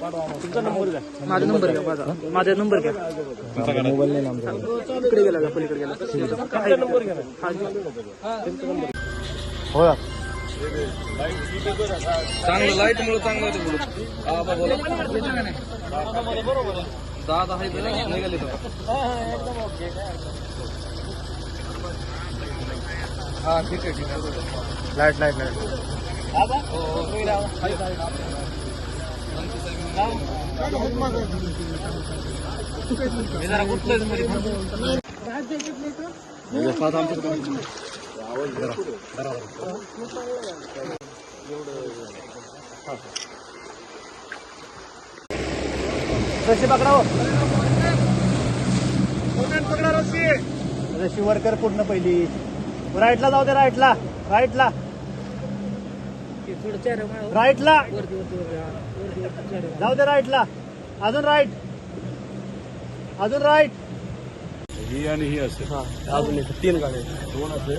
माझा नंबर घ्या माझा. माझा नंबर घ्या. इकडे गेला पलीकडे गेला? तुमचा नंबर घ्या हा, घ्या. चांगलं लाईट मुळे चांगलं होतं बोलत हा बा बोला. दहा दहा इथे निघाले हा ठीक आहे ठीक आहे. लाईट लाईट लाईट मी रशी पकडा हो. रशी रशी वर कर पूर्ण पहिली. राईटला जाऊ दे राईटला राईटला राईटला जाऊ दे राईटला अजून राईट अजून राईट ही आणि ही असेल. अजून एक तीन गाड्या दोन असेल.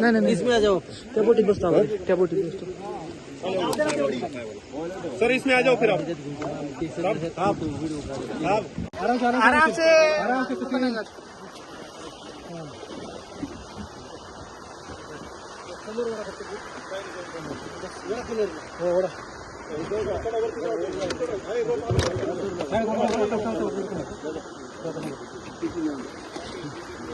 नाही नाही इसमें आ जाओ। बोटीत बसतो त्या बोटीत बसतो सर इसमें आ जाओ फिर आप। साहब साहब आराम से आराम से। कुछ नहीं।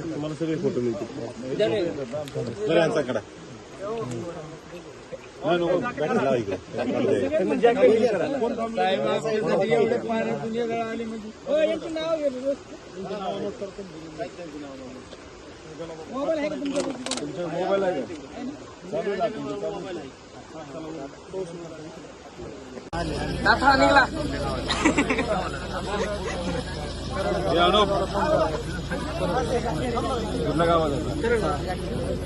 तुम्हाला सगळे फ़ोटो मिळतील आहे का तुमचा मोबाईल आहे का निघला कुठल्या गावात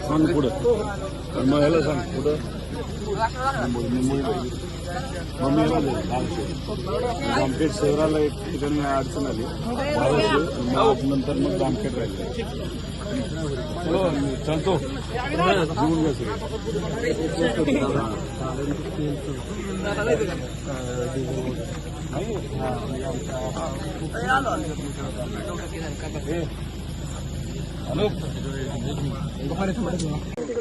सांग पुढं मग ह्याला सांग पुढं. मुंबई मुंबईला जामखेड शहराला एक अडचण आली नंतर मग जामखेड राहिले चालतो घेऊन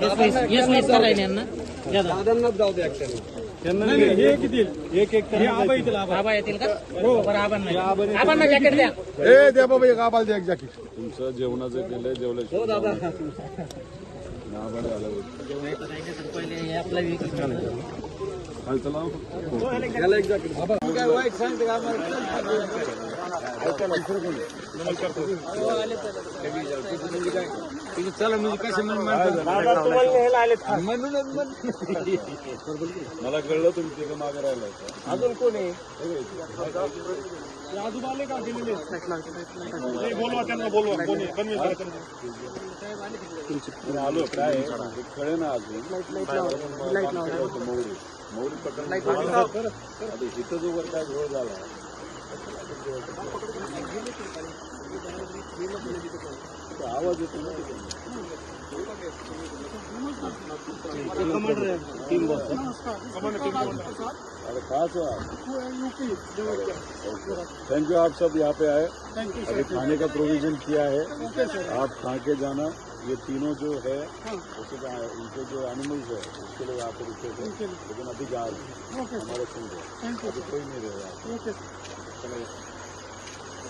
करायला यांना. हे किती? एक एक हे आबा येतील आबा. येतील का? बरं आबांना आबांना जॅकेट द्या. ए द्या बाबा एक आबाल द्या एक जॅकेट तुमचं जेवणाचं केलंय जेवल्याचं हो दादा. चला एक जॅकेट काय वाईट सांगते का चला म्हणजे कसं म्हणूनच मला कळलं तुम्ही मागे राहिला. अजून कोण आहे? आजूबा का गेलेले नाही, बोलवा त्यांना बोलवा कोणी कन्व्हिन्स करा आलो काय कळे ना अजून मौरी मौरी पकडून इथं जो वर काय घोळ झाला आवाज येतो ना अरे खास हो आप थैंक यू आप सब यहाँ पे आए। अभी खाने का प्रोविज़न किया है। आप खा के जाना। ये तीनों जो है उसके इनके जो एनिमल्स है उसके लिए यहाँ पे रुके थे। लेकिन अभी जा रहे हैं। हमारे संग है। अभी कोई नहीं रहे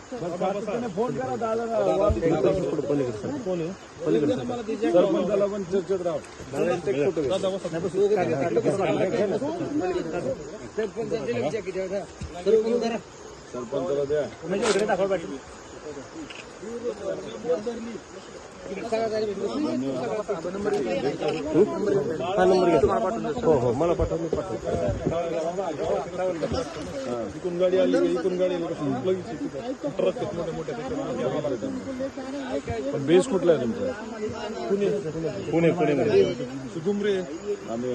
फ़ोन करा दादा सरपंचाला पण चर्चेत राहा सरपंचाला द्या इकडून गाडी आली की इकडून गाडी आली की लगेच इकडे ट्रक आहेत मोठे मोठे त्याच्यामध्ये पण बेस कुठला आहे तुमचा पुणे पुणे सुगुमरे आम्ही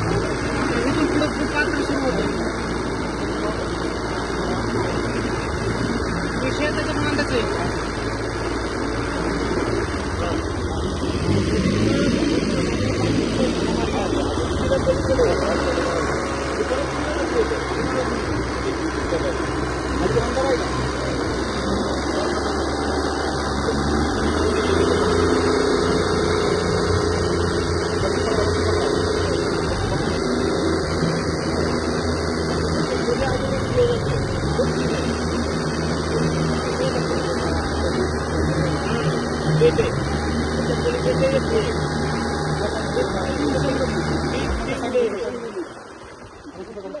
అది అందరూ Vete. Vete.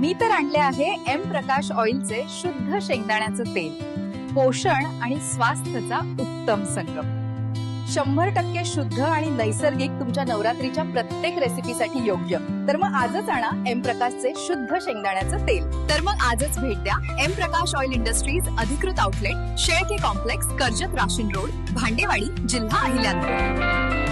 मी तर आणले आहे एम प्रकाश ऑइलचे शुद्ध शेंगदाण्याचं तेल. पोषण आणि स्वास्थ्याचा उत्तम संगम. शंभर टक्के शुद्ध आणि नैसर्गिक तुमच्या नवरात्रीच्या प्रत्येक रेसिपीसाठी योग्य. तर मग आजच आणा एम प्रकाशचे शुद्ध शेंगदाण्याचं तेल. तर मग आजच भेट द्या एम प्रकाश ऑइल इंडस्ट्रीज अधिकृत outlet Shelke complex Karjat Rashin road Bhandewadi जिल्हा अहिल्यानगर.